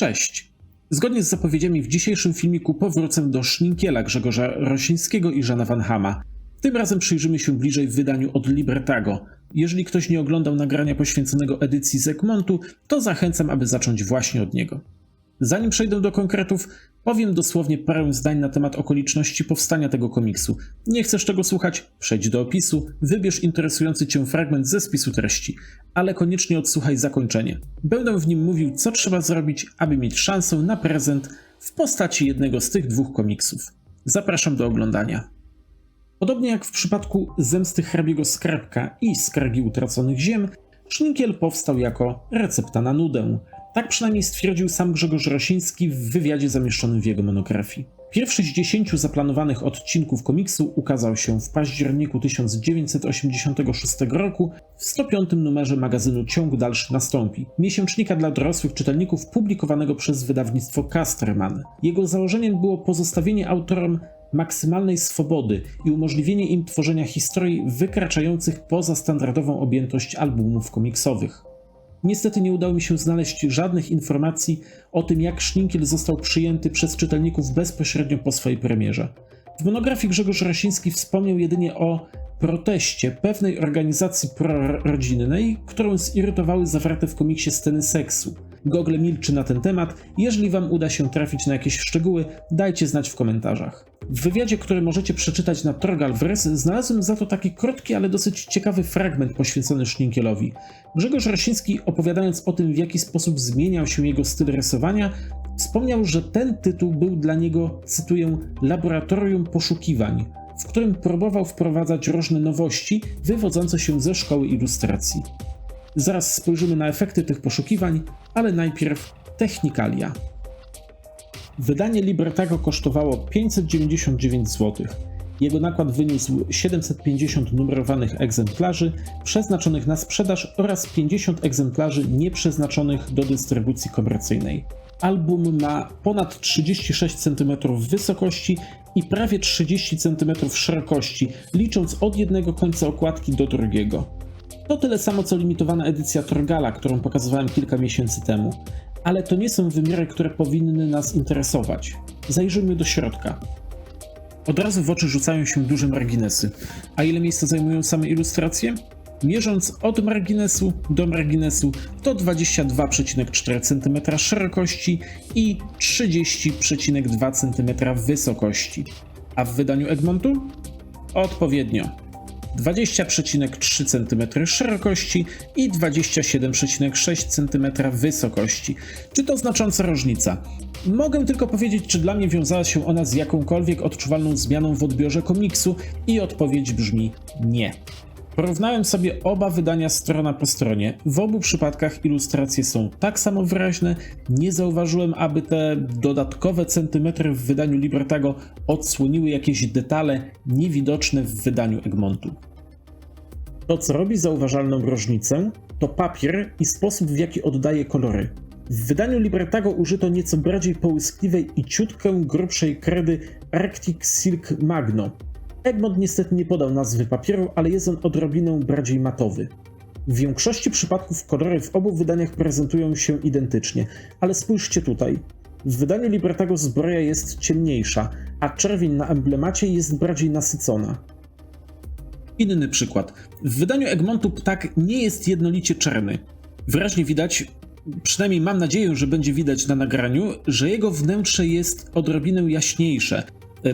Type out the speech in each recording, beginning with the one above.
Cześć! Zgodnie z zapowiedziami w dzisiejszym filmiku powrócę do Szninkiela Grzegorza Rosińskiego i Żana Van Hama. Tym razem przyjrzymy się bliżej wydaniu od Libertago. Jeżeli ktoś nie oglądał nagrania poświęconego edycji z Egmontu, to zachęcam, aby zacząć właśnie od niego. Zanim przejdę do konkretów, powiem dosłownie parę zdań na temat okoliczności powstania tego komiksu. Nie chcesz tego słuchać? Przejdź do opisu, wybierz interesujący cię fragment ze spisu treści, ale koniecznie odsłuchaj zakończenie. Będę w nim mówił, co trzeba zrobić, aby mieć szansę na prezent w postaci jednego z tych dwóch komiksów. Zapraszam do oglądania. Podobnie jak w przypadku Zemsty hrabiego Skarbka i Skargi Utraconych Ziem, Szninkiel powstał jako recepta na nudę. Tak przynajmniej stwierdził sam Grzegorz Rosiński w wywiadzie zamieszczonym w jego monografii. Pierwszy z dziesięciu zaplanowanych odcinków komiksu ukazał się w październiku 1986 roku w 105 numerze magazynu Ciąg Dalszy Nastąpi, miesięcznika dla dorosłych czytelników publikowanego przez wydawnictwo Casterman. Jego założeniem było pozostawienie autorom maksymalnej swobody i umożliwienie im tworzenia historii wykraczających poza standardową objętość albumów komiksowych. Niestety nie udało mi się znaleźć żadnych informacji o tym, jak Szninkiel został przyjęty przez czytelników bezpośrednio po swojej premierze. W monografii Grzegorz Rosiński wspomniał jedynie o proteście pewnej organizacji prorodzinnej, którą zirytowały zawarte w komiksie sceny seksu. Google milczy na ten temat. Jeżeli Wam uda się trafić na jakieś szczegóły, dajcie znać w komentarzach. W wywiadzie, który możecie przeczytać na Torgalverse, znalazłem za to taki krótki, ale dosyć ciekawy fragment poświęcony Szninkielowi. Grzegorz Rosiński, opowiadając o tym, w jaki sposób zmieniał się jego styl rysowania, wspomniał, że ten tytuł był dla niego, cytuję, laboratorium poszukiwań, w którym próbował wprowadzać różne nowości wywodzące się ze szkoły ilustracji. Zaraz spojrzymy na efekty tych poszukiwań, ale najpierw technikalia. Wydanie Libertago kosztowało 599 zł. Jego nakład wyniósł 750 numerowanych egzemplarzy przeznaczonych na sprzedaż oraz 50 egzemplarzy nieprzeznaczonych do dystrybucji komercyjnej. Album ma ponad 36 cm wysokości i prawie 30 cm szerokości, licząc od jednego końca okładki do drugiego. To tyle samo co limitowana edycja Torgala, którą pokazywałem kilka miesięcy temu. Ale to nie są wymiary, które powinny nas interesować. Zajrzyjmy do środka. Od razu w oczy rzucają się duże marginesy. A ile miejsca zajmują same ilustracje? Mierząc od marginesu do marginesu to 22,4 cm szerokości i 30,2 cm wysokości. A w wydaniu Egmontu? Odpowiednio 20,3 cm szerokości i 27,6 cm wysokości. Czy to znacząca różnica? Mogę tylko powiedzieć, czy dla mnie wiązała się ona z jakąkolwiek odczuwalną zmianą w odbiorze komiksu i odpowiedź brzmi nie. Porównałem sobie oba wydania strona po stronie. W obu przypadkach ilustracje są tak samo wyraźne. Nie zauważyłem, aby te dodatkowe centymetry w wydaniu Libertago odsłoniły jakieś detale niewidoczne w wydaniu Egmontu. To, co robi zauważalną różnicę, to papier i sposób, w jaki oddaje kolory. W wydaniu Libertago użyto nieco bardziej połyskliwej i ciutkę grubszej kredy Arctic Silk Magno, Egmont niestety nie podał nazwy papieru, ale jest on odrobinę bardziej matowy. W większości przypadków kolory w obu wydaniach prezentują się identycznie, ale spójrzcie tutaj. W wydaniu Libertago zbroja jest ciemniejsza, a czerwień na emblemacie jest bardziej nasycona. Inny przykład. W wydaniu Egmontu ptak nie jest jednolicie czarny. Wyraźnie widać, przynajmniej mam nadzieję, że będzie widać na nagraniu, że jego wnętrze jest odrobinę jaśniejsze,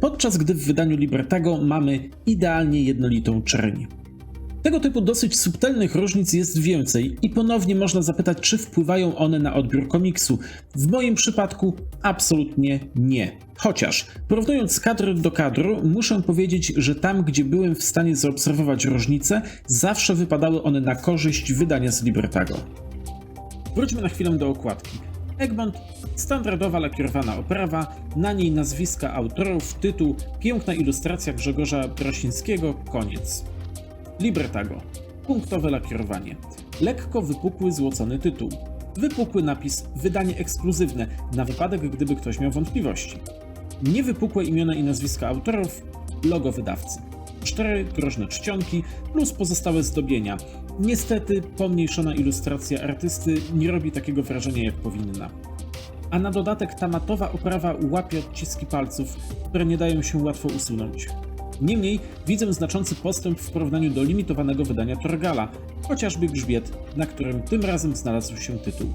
podczas gdy w wydaniu Libertago mamy idealnie jednolitą czerń. Tego typu dosyć subtelnych różnic jest więcej i ponownie można zapytać, czy wpływają one na odbiór komiksu. W moim przypadku absolutnie nie. Chociaż, porównując kadr do kadru, muszę powiedzieć, że tam, gdzie byłem w stanie zaobserwować różnice, zawsze wypadały one na korzyść wydania z Libertago. Wróćmy na chwilę do okładki. Egmont, standardowa lakierowana oprawa, na niej nazwiska autorów, tytuł, piękna ilustracja Grzegorza Brosińskiego, koniec. Libertago. Punktowe lakierowanie. Lekko wypukły złocony tytuł. Wypukły napis wydanie ekskluzywne, na wypadek gdyby ktoś miał wątpliwości. Niewypukłe imiona i nazwiska autorów, logo wydawcy. Cztery drożne czcionki plus pozostałe zdobienia. Niestety pomniejszona ilustracja artysty nie robi takiego wrażenia jak powinna. a na dodatek ta matowa oprawa łapie odciski palców, które nie dają się łatwo usunąć. Niemniej widzę znaczący postęp w porównaniu do limitowanego wydania Torgala, chociażby grzbiet, na którym tym razem znalazł się tytuł.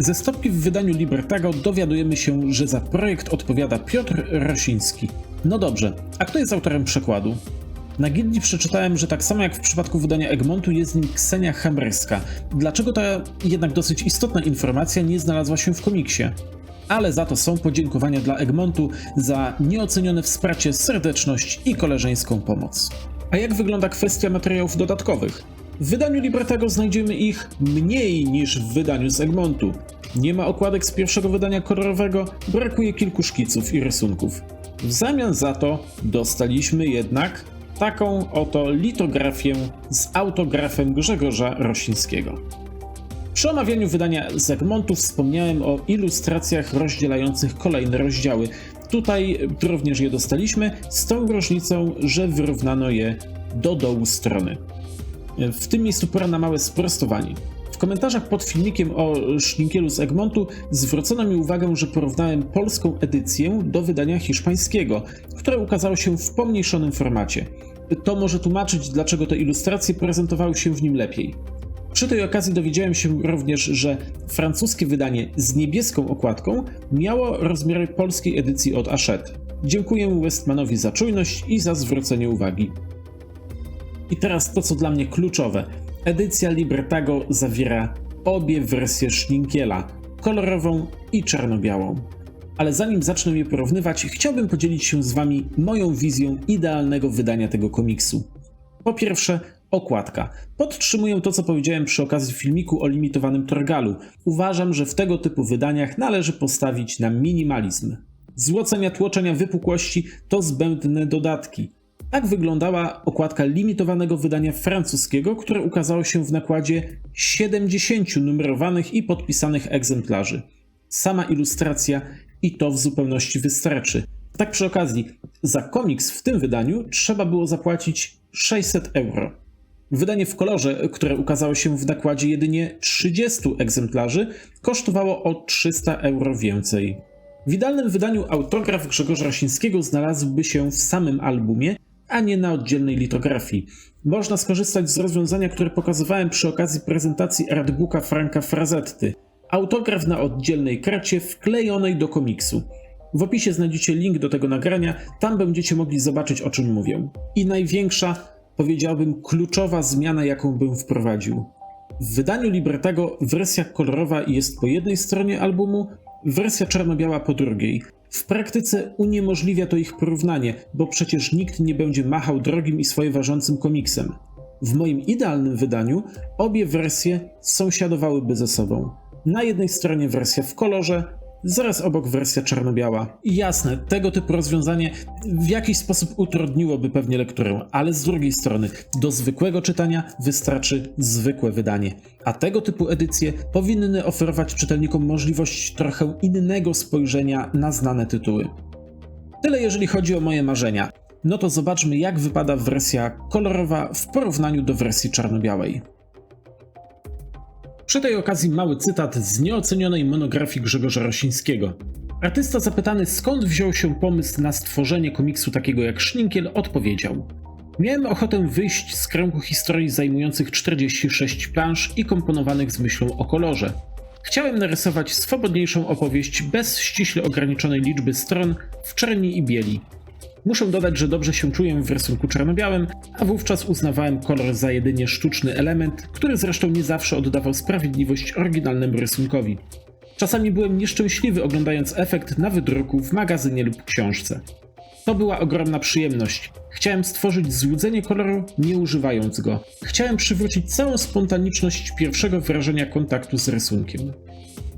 Ze stopki w wydaniu Libertago dowiadujemy się, że za projekt odpowiada Piotr Rosiński. No dobrze, a kto jest autorem przekładu? Na gildii przeczytałem, że tak samo jak w przypadku wydania Egmontu jest nim Ksenia Hamryska. Dlaczego ta jednak dosyć istotna informacja nie znalazła się w komiksie? Ale za to są podziękowania dla Egmontu za nieocenione wsparcie, serdeczność i koleżeńską pomoc. A jak wygląda kwestia materiałów dodatkowych? W wydaniu Libertago znajdziemy ich mniej niż w wydaniu Egmontu. Nie ma okładek z pierwszego wydania kolorowego, brakuje kilku szkiców i rysunków. W zamian za to dostaliśmy jednak taką oto litografię z autografem Grzegorza Rosińskiego. Przy omawianiu wydania z Egmontu wspomniałem o ilustracjach rozdzielających kolejne rozdziały. Tutaj również je dostaliśmy, z tą różnicą, że wyrównano je do dołu strony. W tym miejscu pora na małe sprostowanie. W komentarzach pod filmikiem o Szninkielu z Egmontu zwrócono mi uwagę, że porównałem polską edycję do wydania hiszpańskiego, które ukazało się w pomniejszonym formacie. To może tłumaczyć, dlaczego te ilustracje prezentowały się w nim lepiej. Przy tej okazji dowiedziałem się również, że francuskie wydanie z niebieską okładką miało rozmiary polskiej edycji od Hachette. Dziękuję Westmanowi za czujność i za zwrócenie uwagi. I teraz to, co dla mnie kluczowe. Edycja Libertago zawiera obie wersje Schninkiela, kolorową i czarno-białą. Ale zanim zacznę je porównywać, chciałbym podzielić się z Wami moją wizją idealnego wydania tego komiksu. Po pierwsze, okładka. Podtrzymuję to, co powiedziałem przy okazji filmiku o limitowanym Torgalu. Uważam, że w tego typu wydaniach należy postawić na minimalizm. Złocenia tłoczenia wypukłości to zbędne dodatki. Tak wyglądała okładka limitowanego wydania francuskiego, które ukazało się w nakładzie 70 numerowanych i podpisanych egzemplarzy. Sama ilustracja i to w zupełności wystarczy. Tak przy okazji, za komiks w tym wydaniu trzeba było zapłacić 600 euro. Wydanie w kolorze, które ukazało się w nakładzie jedynie 30 egzemplarzy, kosztowało o 300 euro więcej. W idealnym wydaniu autograf Grzegorza Rosińskiego znalazłby się w samym albumie, a nie na oddzielnej litografii. Można skorzystać z rozwiązania, które pokazywałem przy okazji prezentacji artbooka Franka Frazetty. Autograf na oddzielnej kracie wklejonej do komiksu. W opisie znajdziecie link do tego nagrania, tam będziecie mogli zobaczyć o czym mówię. I największa, powiedziałbym, kluczowa zmiana, jaką bym wprowadził. W wydaniu Libertago wersja kolorowa jest po jednej stronie albumu, wersja czarno-biała po drugiej. W praktyce uniemożliwia to ich porównanie, bo przecież nikt nie będzie machał drogim i swoje ważącym komiksem. W moim idealnym wydaniu obie wersje sąsiadowałyby ze sobą. Na jednej stronie wersja w kolorze, zaraz obok wersja czarno-biała. Jasne, tego typu rozwiązanie w jakiś sposób utrudniłoby pewnie lekturę, ale z drugiej strony do zwykłego czytania wystarczy zwykłe wydanie. A tego typu edycje powinny oferować czytelnikom możliwość trochę innego spojrzenia na znane tytuły. Tyle jeżeli chodzi o moje marzenia. No to zobaczmy jak wypada wersja kolorowa w porównaniu do wersji czarno-białej. Przy tej okazji mały cytat z nieocenionej monografii Grzegorza Rosińskiego. Artysta zapytany skąd wziął się pomysł na stworzenie komiksu takiego jak Szninkiel odpowiedział Miałem ochotę wyjść z kręgu historii zajmujących 46 plansz i komponowanych z myślą o kolorze. Chciałem narysować swobodniejszą opowieść bez ściśle ograniczonej liczby stron w czerni i bieli, Muszę dodać, że dobrze się czuję w rysunku czarno-białym, a wówczas uznawałem kolor za jedynie sztuczny element, który zresztą nie zawsze oddawał sprawiedliwość oryginalnemu rysunkowi. Czasami byłem nieszczęśliwy oglądając efekt na wydruku w magazynie lub książce. To była ogromna przyjemność. Chciałem stworzyć złudzenie koloru, nie używając go. Chciałem przywrócić całą spontaniczność pierwszego wrażenia kontaktu z rysunkiem.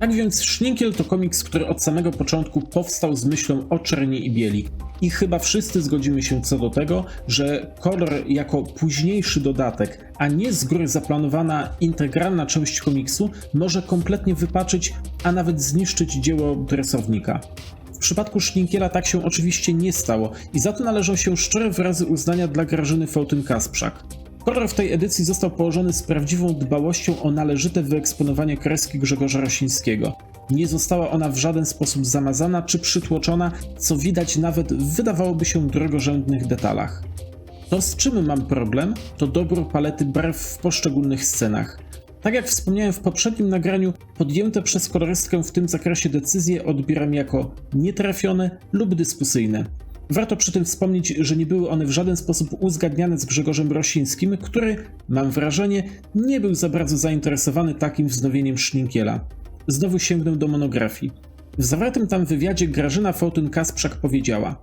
Tak więc Szninkiel to komiks, który od samego początku powstał z myślą o czerni i bieli. I chyba wszyscy zgodzimy się co do tego, że kolor jako późniejszy dodatek, a nie z góry zaplanowana integralna część komiksu, może kompletnie wypaczyć, a nawet zniszczyć dzieło dresownika. W przypadku Szninkiela tak się oczywiście nie stało i za to należą się szczere wyrazy uznania dla Grażyny Fołtyn-Kasprzak. Kolor w tej edycji został położony z prawdziwą dbałością o należyte wyeksponowanie kreski Grzegorza Rosińskiego. Nie została ona w żaden sposób zamazana czy przytłoczona, co widać nawet w wydawałoby się drugorzędnych detalach. To z czym mam problem, to dobór palety barw w poszczególnych scenach. Tak jak wspomniałem w poprzednim nagraniu, podjęte przez kolorystkę w tym zakresie decyzje odbieram jako nietrafione lub dyskusyjne. Warto przy tym wspomnieć, że nie były one w żaden sposób uzgadniane z Grzegorzem Rosińskim, który, mam wrażenie, nie był za bardzo zainteresowany takim wznowieniem Szninkiela. Znowu sięgnę do monografii. W zawartym tam wywiadzie Grażyna Fołtyn-Kasprzak powiedziała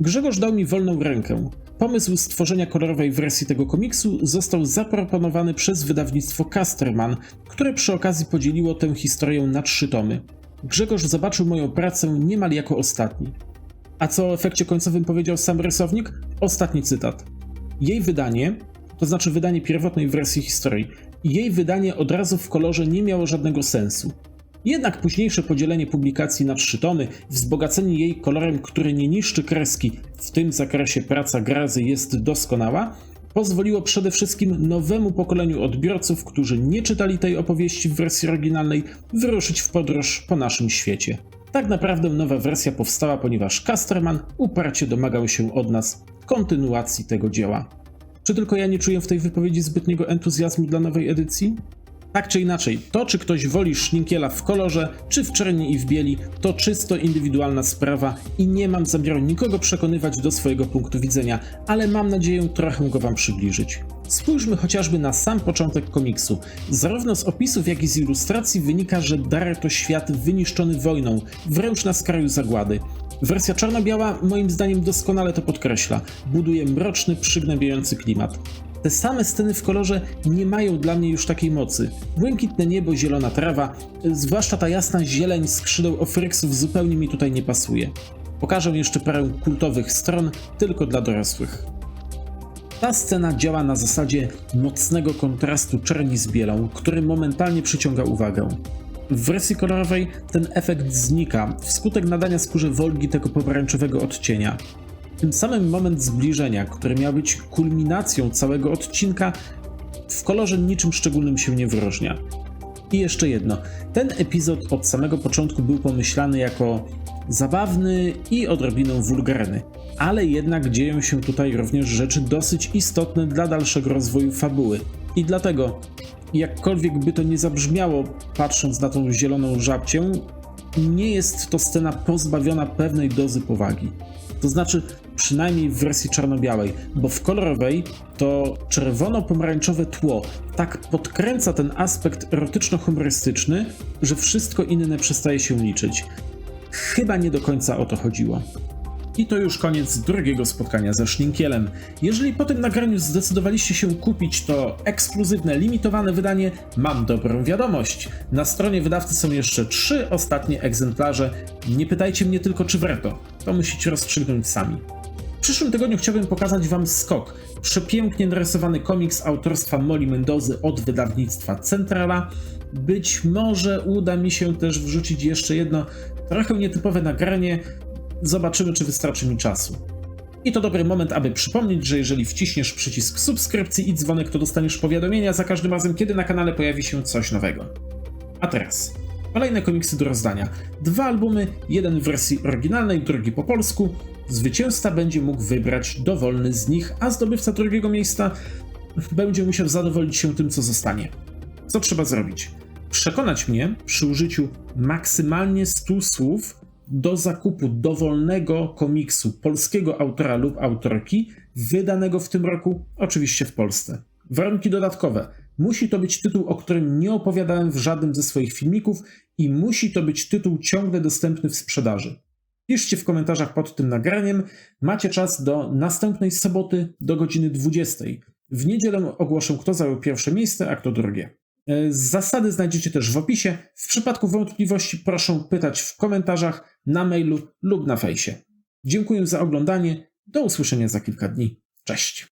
Grzegorz dał mi wolną rękę. Pomysł stworzenia kolorowej wersji tego komiksu został zaproponowany przez wydawnictwo Casterman, które przy okazji podzieliło tę historię na trzy tomy. Grzegorz zobaczył moją pracę niemal jako ostatni. A co o efekcie końcowym powiedział sam rysownik? Ostatni cytat. Jej wydanie, to znaczy wydanie pierwotnej wersji historii, jej wydanie od razu w kolorze nie miało żadnego sensu. Jednak późniejsze podzielenie publikacji na trzy tomy, wzbogacenie jej kolorem, który nie niszczy kreski, w tym zakresie praca Grazy jest doskonała, pozwoliło przede wszystkim nowemu pokoleniu odbiorców, którzy nie czytali tej opowieści w wersji oryginalnej, wyruszyć w podróż po naszym świecie. Tak naprawdę nowa wersja powstała, ponieważ Casterman uparcie domagał się od nas kontynuacji tego dzieła. Czy tylko ja nie czuję w tej wypowiedzi zbytniego entuzjazmu dla nowej edycji? Tak czy inaczej, to czy ktoś woli szninkiela w kolorze, czy w czerni i w bieli, to czysto indywidualna sprawa i nie mam zamiaru nikogo przekonywać do swojego punktu widzenia, ale mam nadzieję trochę go wam przybliżyć. Spójrzmy chociażby na sam początek komiksu. Zarówno z opisów, jak i z ilustracji wynika, że Dar to świat wyniszczony wojną, wręcz na skraju zagłady. Wersja czarno-biała moim zdaniem doskonale to podkreśla. Buduje mroczny, przygnębiający klimat. Te same sceny w kolorze nie mają dla mnie już takiej mocy. Błękitne niebo, zielona trawa, zwłaszcza ta jasna zieleń skrzydeł Ofryksów zupełnie mi tutaj nie pasuje. Pokażę jeszcze parę kultowych stron, tylko dla dorosłych. Ta scena działa na zasadzie mocnego kontrastu czerni z bielą, który momentalnie przyciąga uwagę. W wersji kolorowej ten efekt znika wskutek nadania skórze wolgi tego pomarańczowego odcienia. Tym samym moment zbliżenia, który miał być kulminacją całego odcinka, w kolorze niczym szczególnym się nie wyróżnia. I jeszcze jedno. Ten epizod od samego początku był pomyślany jako zabawny i odrobiną wulgarny, ale jednak dzieją się tutaj również rzeczy dosyć istotne dla dalszego rozwoju fabuły. I dlatego, jakkolwiek by to nie zabrzmiało, patrząc na tą zieloną żabcię, nie jest to scena pozbawiona pewnej dozy powagi. To znaczy, przynajmniej w wersji czarno-białej, bo w kolorowej to czerwono-pomarańczowe tło tak podkręca ten aspekt erotyczno-humorystyczny, że wszystko inne przestaje się liczyć. Chyba nie do końca o to chodziło. I to już koniec drugiego spotkania ze Szninkielem. Jeżeli po tym nagraniu zdecydowaliście się kupić to ekskluzywne, limitowane wydanie, mam dobrą wiadomość. Na stronie wydawcy są jeszcze trzy ostatnie egzemplarze. Nie pytajcie mnie tylko, czy warto. To musicie rozstrzygnąć sami. W przyszłym tygodniu chciałbym pokazać Wam Skok, przepięknie narysowany komiks autorstwa Molly Mendozy od wydawnictwa Centrala. Być może uda mi się też wrzucić jeszcze jedno trochę nietypowe nagranie. Zobaczymy, czy wystarczy mi czasu. I to dobry moment, aby przypomnieć, że jeżeli wciśniesz przycisk subskrypcji i dzwonek, to dostaniesz powiadomienia za każdym razem, kiedy na kanale pojawi się coś nowego. A teraz kolejne komiksy do rozdania. Dwa albumy, jeden w wersji oryginalnej, drugi po polsku. Zwycięzca będzie mógł wybrać dowolny z nich, a zdobywca drugiego miejsca będzie musiał zadowolić się tym, co zostanie. Co trzeba zrobić? Przekonać mnie przy użyciu maksymalnie 100 słów do zakupu dowolnego komiksu polskiego autora lub autorki, wydanego w tym roku, oczywiście w Polsce. Warunki dodatkowe. Musi to być tytuł, o którym nie opowiadałem w żadnym ze swoich filmików i musi to być tytuł ciągle dostępny w sprzedaży. Piszcie w komentarzach pod tym nagraniem. Macie czas do następnej soboty do godziny 20. W niedzielę ogłoszę, kto zajął pierwsze miejsce, a kto drugie. E, zasady znajdziecie też w opisie. W przypadku wątpliwości proszę pytać w komentarzach, na mailu lub na fejsie. Dziękuję za oglądanie. Do usłyszenia za kilka dni. Cześć.